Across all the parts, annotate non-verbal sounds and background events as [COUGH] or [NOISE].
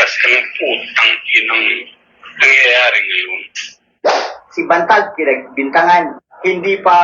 Tapos anong putang inang nangyayari ngayon? Si Bantag, pinagbintangan, hindi pa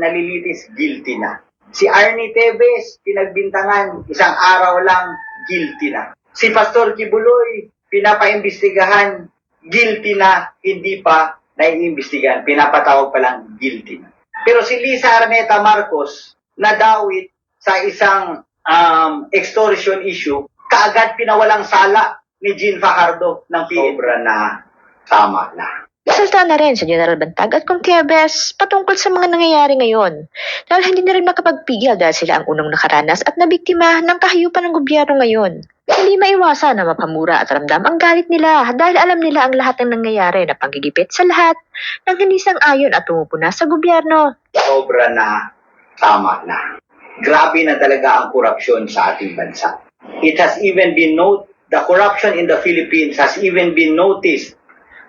nalilitis, guilty na. Si Arnie Tevez, pinagbintangan, isang araw lang, guilty na. Si Pastor Kibuloy, pinapaimbestigahan, guilty na, hindi pa naiimbestigahan, pinapatawag pa lang, guilty na. Pero si Lisa Arneta Marcos, nadawit sa isang um, extortion issue, kaagad pinawalang sala ni Jean Fajardo ng Sobra na tama na. Salta na rin sa General Bantag at Contiebes patungkol sa mga nangyayari ngayon dahil hindi na rin makapagpigil dahil sila ang unang nakaranas at nabiktima ng kahayupan ng gobyerno ngayon. Hindi maiwasan na mapamura at ramdam ang galit nila dahil alam nila ang lahat ng nangyayari na panggigipit sa lahat ng hindi sang-ayon at tumupuna sa gobyerno. sobra na tama na. Grabe na talaga ang korupsyon sa ating bansa. It has even been note the corruption in the Philippines has even been noticed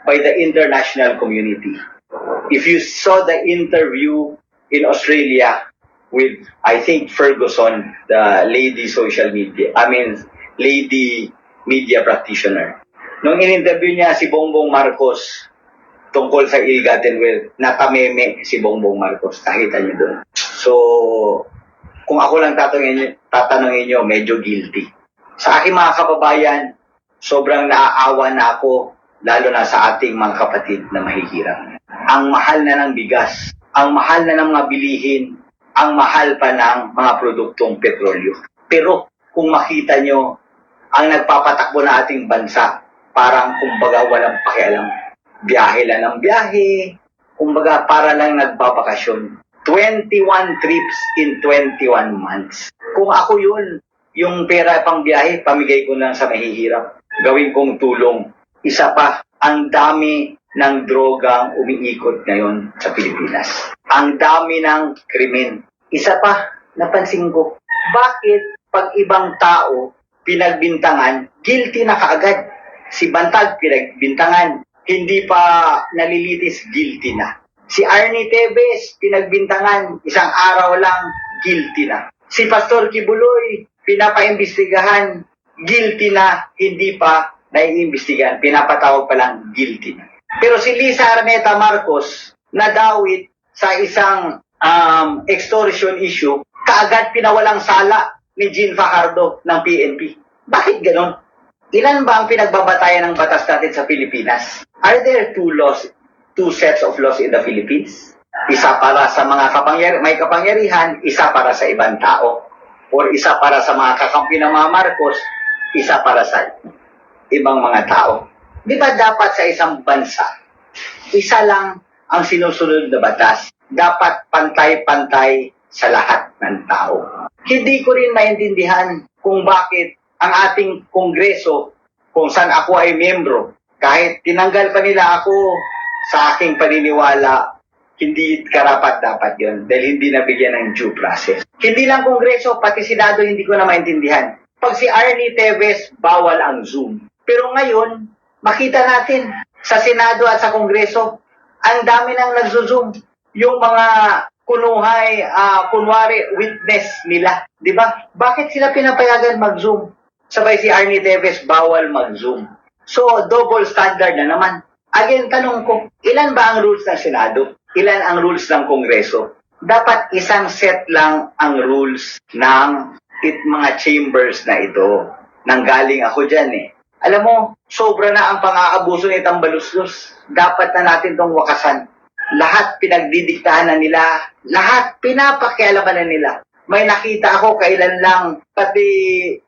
by the international community. If you saw the interview in Australia with I think Ferguson, the lady social media, I mean lady media practitioner. Nung in-interview niya si Bongbong Marcos, tungkol sa ill-gotten wealth, natameme si Bongbong Marcos. Nakita niyo doon. So, kung ako lang tatanungin tatanungin niyo, medyo guilty. Sa aking mga kababayan, sobrang naaawa na ako, lalo na sa ating mga kapatid na mahihirap. Ang mahal na ng bigas, ang mahal na ng mga bilihin, ang mahal pa ng mga produktong petrolyo. Pero kung makita nyo, ang nagpapatakbo na ating bansa, parang kumbaga walang pakialam biyahe lang ng biyahe, kumbaga para lang nagbabakasyon. 21 trips in 21 months. Kung ako yun, yung pera pang biyahe, pamigay ko lang sa mahihirap. Gawin kong tulong. Isa pa, ang dami ng drogang umiikot ngayon sa Pilipinas. Ang dami ng krimen. Isa pa, napansin ko, bakit pag ibang tao pinagbintangan, guilty na kaagad? Si Bantag pinagbintangan, hindi pa nalilitis, guilty na. Si Arnie Tevez, pinagbintangan, isang araw lang, guilty na. Si Pastor Kibuloy, pinapaimbestigahan, guilty na, hindi pa naiimbestigahan, pinapatawag pa lang, guilty na. Pero si Lisa Arneta Marcos, nadawit sa isang um, extortion issue, kaagad pinawalang sala ni Jean Fajardo ng PNP. Bakit ganon? Ilan ba ang pinagbabatayan ng batas natin sa Pilipinas? Are there two laws, two sets of laws in the Philippines? Isa para sa mga kapangyar may kapangyarihan, isa para sa ibang tao. Or isa para sa mga kakampi ng mga Marcos, isa para sa ibang mga tao. Di ba dapat sa isang bansa, isa lang ang sinusunod na batas? Dapat pantay-pantay sa lahat ng tao. Hindi ko rin maintindihan kung bakit ang ating kongreso, kung saan ako ay membro, kahit tinanggal pa nila ako sa aking paniniwala, hindi karapat dapat yon dahil hindi nabigyan ng due process. Hindi lang kongreso, pati senado hindi ko na maintindihan. Pag si Arnie Teves, bawal ang Zoom. Pero ngayon, makita natin sa senado at sa kongreso, ang dami nang nagzo-zoom. Yung mga kunuhay, ah, kunwari, witness nila. Di ba? Bakit sila pinapayagan mag-zoom? Sabay si Arnie Teves, bawal mag-zoom. So, double standard na naman. Again, tanong ko, ilan ba ang rules ng Senado? Ilan ang rules ng Kongreso? Dapat isang set lang ang rules ng it, mga chambers na ito. Nanggaling ako dyan eh. Alam mo, sobra na ang pang-aabuso ni Tambaluslos. Dapat na natin tong wakasan. Lahat pinagdidiktahan na nila. Lahat pinapakialaman na nila. May nakita ako kailan lang, pati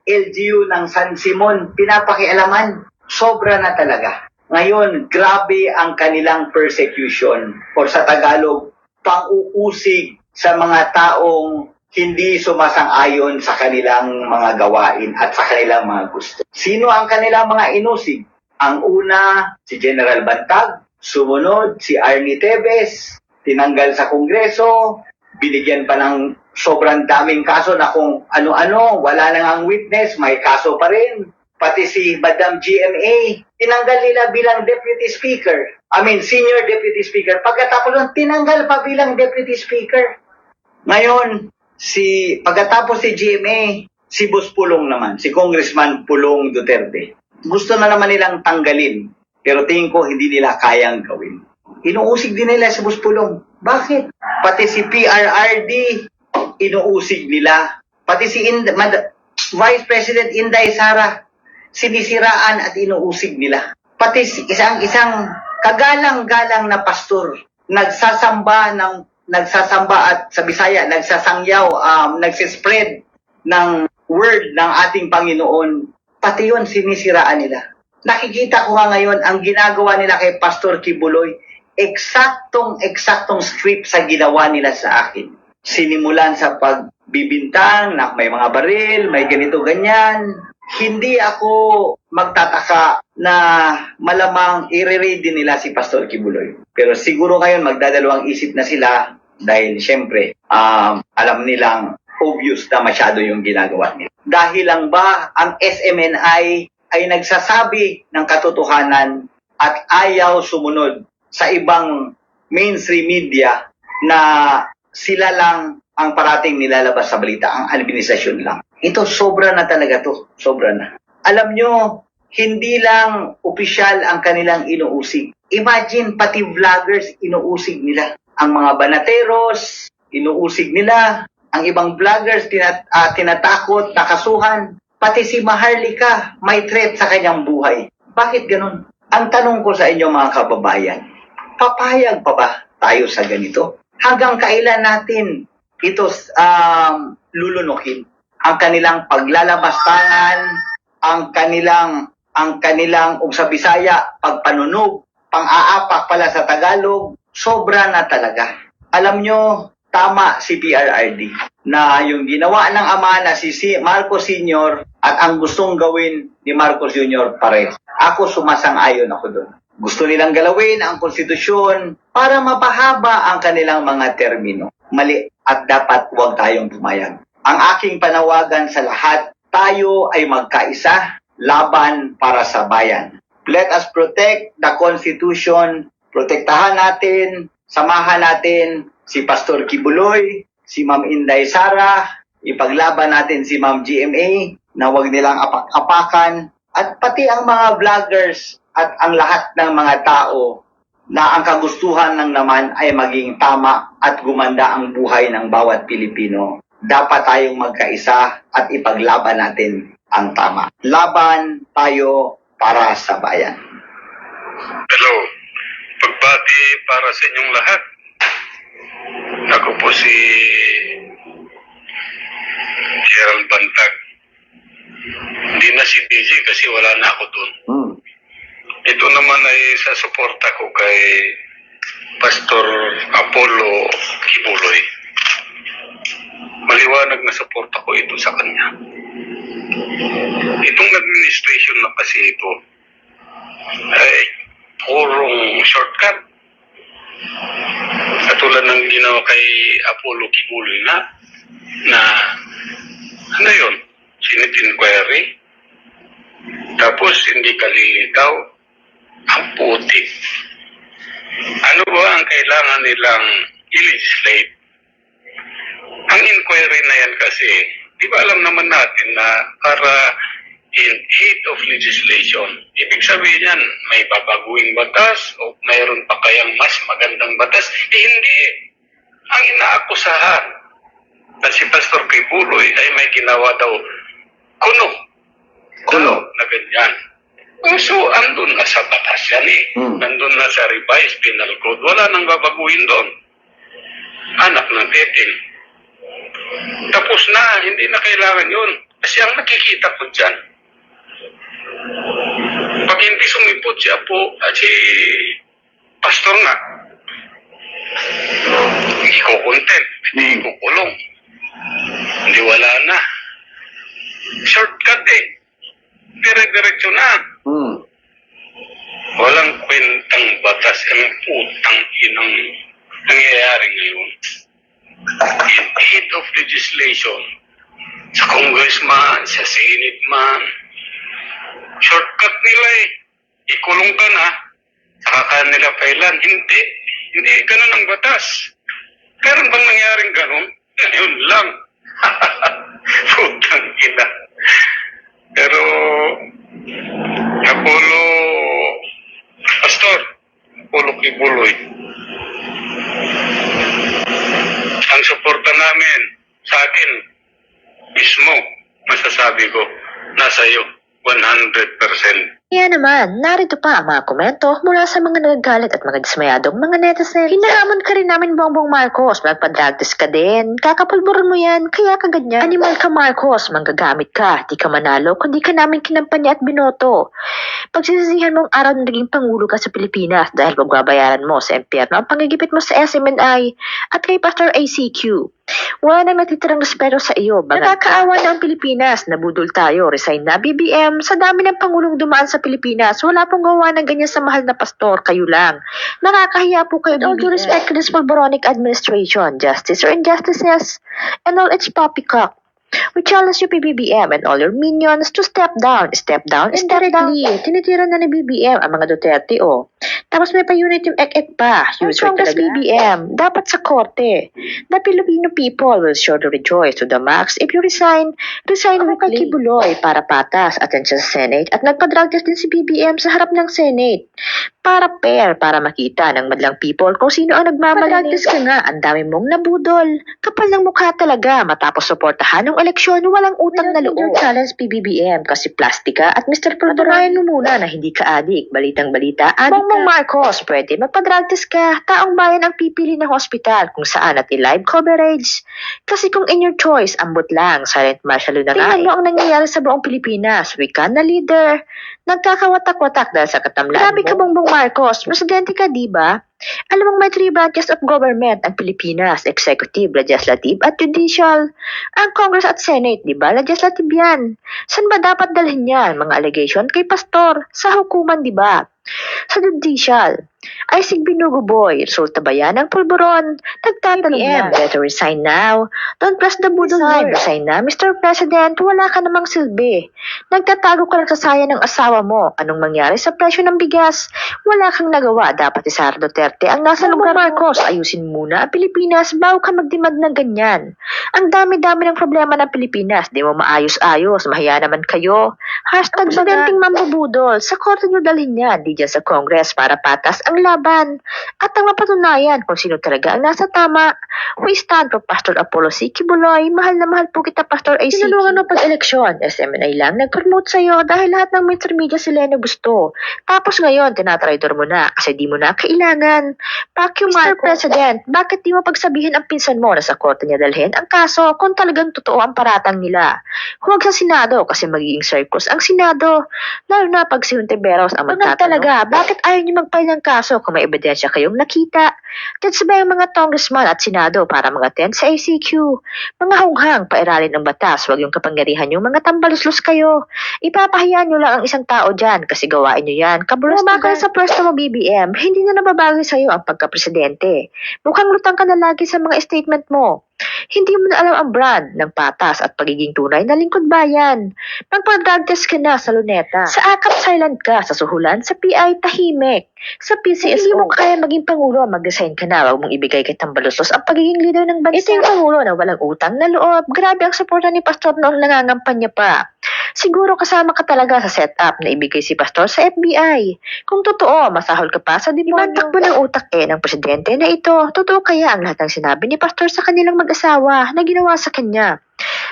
LGU ng San Simon, pinapakialaman. Sobra na talaga. Ngayon, grabe ang kanilang persecution or sa Tagalog, pang-uusig sa mga taong hindi sumasang-ayon sa kanilang mga gawain at sa kanilang mga gusto. Sino ang kanilang mga inusig? Ang una, si General Bantag. Sumunod, si Arnie Tevez. Tinanggal sa Kongreso. Binigyan pa ng sobrang daming kaso na kung ano-ano, wala nang ang witness, may kaso pa rin. Pati si Madam GMA, tinanggal nila bilang Deputy Speaker. I mean, Senior Deputy Speaker. Pagkatapos nun, tinanggal pa bilang Deputy Speaker. Ngayon, si pagkatapos si GMA, si Boss Pulong naman, si Congressman Pulong Duterte. gusto na naman nilang tanggalin. Pero tingin ko hindi nila kayang gawin. Inuusig din nila si Buspulong. Bakit? Pati si PRRD, inuusig nila. Pati si Ind- Mad- Vice President Inday Sara, sinisiraan at inuusig nila. Pati si isang isang kagalang-galang na pastor, nagsasamba ng nagsasamba at sa Bisaya, nagsasangyaw, um, nagsispread ng word ng ating Panginoon, pati yun sinisiraan nila. Nakikita ko nga ngayon ang ginagawa nila kay Pastor Kibuloy, eksaktong eksaktong script sa ginawa nila sa akin. Sinimulan sa pagbibintang na may mga baril, may ganito ganyan. Hindi ako magtataka na malamang i-read din nila si Pastor Kibuloy. Pero siguro ngayon magdadalawang isip na sila dahil syempre um, alam nilang obvious na masyado yung ginagawa nila. Dahil lang ba ang SMNI ay nagsasabi ng katotohanan at ayaw sumunod sa ibang mainstream media na sila lang ang parating nilalabas sa balita, ang administrasyon lang. Ito, sobra na talaga to. Sobra na. Alam nyo, hindi lang opisyal ang kanilang inuusig. Imagine, pati vloggers, inuusig nila. Ang mga banateros, inuusig nila. Ang ibang vloggers, tinat- ah, tinatakot, nakasuhan. Pati si Maharlika, may threat sa kanyang buhay. Bakit ganun? Ang tanong ko sa inyo mga kababayan, papayag pa ba tayo sa ganito? Hanggang kailan natin ito um, lulunukin? Ang kanilang paglalabastangan, ang kanilang ang kanilang ug sa Bisaya pagpanunog, pang-aapak pala sa Tagalog, sobra na talaga. Alam nyo, tama si PRRD na yung ginawa ng ama na si si Marcos Sr. at ang gustong gawin ni Marcos Jr. pareho. Ako sumasang-ayon ako doon. Gusto nilang galawin ang konstitusyon para mapahaba ang kanilang mga termino. Mali at dapat huwag tayong pumayag. Ang aking panawagan sa lahat, tayo ay magkaisa laban para sa bayan. Let us protect the Constitution. Protektahan natin, samahan natin si Pastor Kibuloy, si Ma'am Inday Sara, ipaglaban natin si Ma'am GMA na huwag nilang apak-apakan at pati ang mga vloggers at ang lahat ng mga tao na ang kagustuhan ng naman ay maging tama at gumanda ang buhay ng bawat Pilipino. Dapat tayong magkaisa at ipaglaban natin ang tama. Laban tayo para sa bayan. Hello. Pagbati para sa inyong lahat. Ako po si Gerald Bantag. Hindi na si DJ kasi wala na ako dun. Hmm. Ito naman ay sa suporta ko kay Pastor Apollo Kibuloy. Maliwanag na suporta ko ito sa kanya. Itong administration na kasi ito ay purong shortcut. Katulad ng ginawa kay Apollo Kibuloy na na ano yun? Senate inquiry. Tapos hindi kalilitaw ang putik. Ano ba ang kailangan nilang i-legislate? Ang inquiry na yan kasi, di ba alam naman natin na para in aid of legislation, ibig sabihin yan, may babaguing batas o mayroon pa kayang mas magandang batas? Eh, hindi. Ang inaakusahan na si Pastor Kibuloy ay may ginawa daw kuno. Kuno. Na ganyan. Oh, so, andun na sa batas yan eh. Hmm. Nandun na sa revised penal code. Wala nang babaguhin doon. Anak ng titil. Tapos na, hindi na kailangan yun. Kasi ang nakikita ko dyan, pag hindi sumipot si Apo at si Pastor nga, hindi ko content, hindi ko kulong. Hindi wala na. Shortcut eh. Dire-diretso na. Kwentang batas ang putang inang nangyayari ngayon. In aid of legislation, sa congressman, sa senate man, shortcut nila eh. Ikulong ka na, saka ka nila kailan. Hindi. Hindi ganun ang batas. Meron bang nangyaring ganun? [LAUGHS] Yun lang. [LAUGHS] Putang ina. Pero Apollo Pastor, Kibuloy. Ang suporta namin sa akin mismo, masasabi ko, nasa iyo, 100%. Kaya naman, narito pa ang mga komento mula sa mga nagagalit at mga dismayadong mga netizens. Hinahamon ka rin namin Bongbong Marcos, magpa-drug test ka din. Kakapulburan mo yan, kaya ka ganyan. Animal ka Marcos, manggagamit ka, di ka manalo, kundi ka namin kinampanya at binoto. Pagsisisihan mong araw na naging pangulo ka sa Pilipinas dahil pagbabayaran mo sa impyerno ang pangigipit mo sa SMNI at kay Pastor ACQ. Wala nang natitirang respeto sa iyo. Bagat Nakakaawa na ang Pilipinas. Nabudol tayo. Resign na BBM. Sa dami ng pangulong dumaan sa Pilipinas, wala pong gawa ng ganyan sa mahal na pastor. Kayo lang. Nakakahiya po kayo. With all due respect to this Boronic administration, justice or injustices, and all its poppycock. We challenge you, PBBM, and all your minions to step down, step down, step down. Tinitira na ni BBM ang mga Duterte, oh. Tapos may pa-unit yung ek-ek pa. User talaga. BBM, dapat sa korte. The Filipino people will surely rejoice to the max if you resign. Resign mo kay Kibuloy para patas at yan siya sa Senate at nagpa-drug test din si BBM sa harap ng Senate. Para pair, para makita ng madlang people kung sino ang nagmamalinis. ka nga, ang dami mong nabudol. Kapal ng mukha talaga matapos suportahan ng eleksyon, walang utang na loob. challenge PBBM kasi plastika at Mr. Patunayan mo muna na hindi ka adik. Balitang balita, adik Bongbong Marcos, pwede magpa-drug test ka. Taong bayan ang pipili ng hospital kung saan at i-live coverage. Kasi kung in your choice, ambot lang, silent martial na nga. Tingnan mo ang nangyayari sa buong Pilipinas. Wikan na leader, nagkakawatak-watak dahil sa katamlan Grabe ka, Bongbong Marcos. Presidente ka, di ba? Alam mong may three branches of government ang Pilipinas, executive, legislative, at judicial. Ang Congress at Senate, di ba? Legislative yan. Saan ba dapat dalhin yan? Mga allegation kay pastor. Sa hukuman, di ba? Sa judicial. Ay, sig binuguboy. Resulta ba yan ng pulburon? Nagtatanong yan. Better resign now. Don't press the button, Lord. Resign na. Mr. President, wala ka namang silbi. Nagtatago ka lang sa saya ng asawa mo. Anong mangyari sa presyo ng bigas? Wala kang nagawa. Dapat si Sara Duterte ang nasa lugar Marcos. Ayusin muna ang Pilipinas bago ka magdimad ng ganyan. Ang dami-dami ng problema ng Pilipinas. Di mo maayos-ayos. Mahiya naman kayo. Hashtag presidenteng mambubudol. Sa korte nyo dalhin yan. Di dyan sa Congress para patas ang laban. At ang mapatunayan kung sino talaga ang nasa tama. We stand for Pastor Apollo C. Kibuloy. Mahal na mahal po kita, Pastor AC. Tinulungan mo pag-eleksyon. SMNI lang nag-promote sa'yo dahil lahat ng mainstream media sila na gusto. Tapos ngayon, tinatraidor mo na kasi di mo na kailangan. You, Mr. President, bakit di mo pagsabihin ang pinsan mo na sa korte niya dalhin ang kaso kung talagang totoo ang paratang nila? Huwag sa Senado kasi magiging circus ang Senado. Lalo na pag si Hontiveros ang magtatanong. Talaga, bakit ayaw niyo mag-file ng kaso kung may ebidensya kayong nakita? That's ba yung mga congressman at Senado para mag-attend sa ACQ? Mga hunghang, pairalin ng batas, huwag yung kapangyarihan yung mga tambaluslos kayo. Ipapahiya nyo lang ang isang tao dyan kasi gawain nyo yan. Kabulos na ka sa pwesto mo, BBM, hindi na nababagay sa'yo ang pagka-presidente. Mukhang lutang ka na lagi sa mga statement mo. Hindi mo na alam ang brand ng patas at pagiging tunay na lingkod bayan. Magpa-drug test ka na sa luneta. Sa akap silent ka, sa suhulan, sa PI tahimik. Sa PCSO, hindi mo kaya maging pangulo, mag-resign ka na, wag mong ibigay kay Tambalusos ang pagiging leader ng bansa. Ito yung pangulo na walang utang na loob. Grabe ang suporta ni Pastor noong nangangampanya pa. Siguro kasama ka talaga sa setup na ibigay si Pastor sa FBI. Kung totoo, masahol ka pa sa demonyo. Ibantak mo ng utak eh ng presidente na ito. Totoo kaya ang lahat ng sinabi ni Pastor sa kanilang mag-asawa na ginawa sa kanya.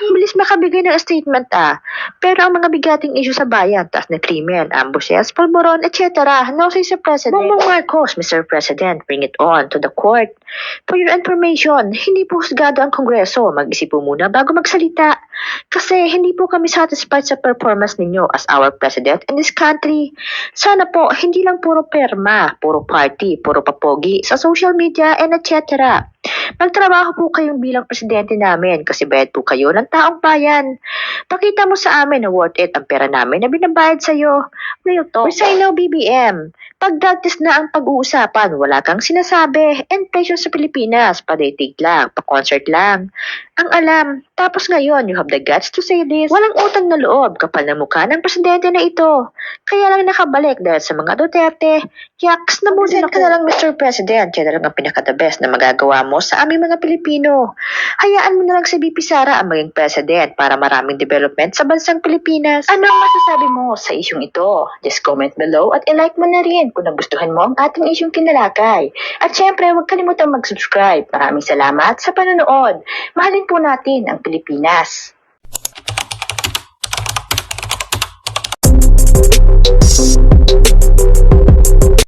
Bilis makabigay ng statement ah. Pero ang mga bigating issue sa bayan, taas na krimen, ambushes, polboron, etc. No say sa President. Bongbong Marcos, Mr. President, bring it on to the court. For your information, hindi po husgado ang Kongreso. Mag-isip po muna bago magsalita. Kasi hindi po kami satisfied sa performance ninyo as our President in this country. Sana po, hindi lang puro perma, puro party, puro papogi sa social media and etc. Magtrabaho po kayong bilang presidente namin kasi bayad po kayo ng taong bayan. Pakita mo sa amin na worth it ang pera namin na binabayad sa'yo. Real talk. Resign now, BBM. Pag na ang pag-uusapan, wala kang sinasabi. Inflation sa Pilipinas, pa-dating lang, pa-concert lang. Ang alam, tapos ngayon, you have the guts to say this. Walang utang na loob, kapal na mukha ng presidente na ito. Kaya lang nakabalik dahil sa mga Duterte. Yaks, nabusin ka na lang, Mr. President. Yan na lang ang pinaka-the best na magagawa mo sa ang aming mga Pilipino. Hayaan mo na lang si BP Sara ang maging president para maraming development sa bansang Pilipinas. Ano ang masasabi mo sa isyong ito? Just comment below at ilike mo na rin kung nagustuhan mo ang ating isyong tinalakay. At syempre, huwag kalimutang mag-subscribe. Maraming salamat sa panonood. Mahalin po natin ang Pilipinas.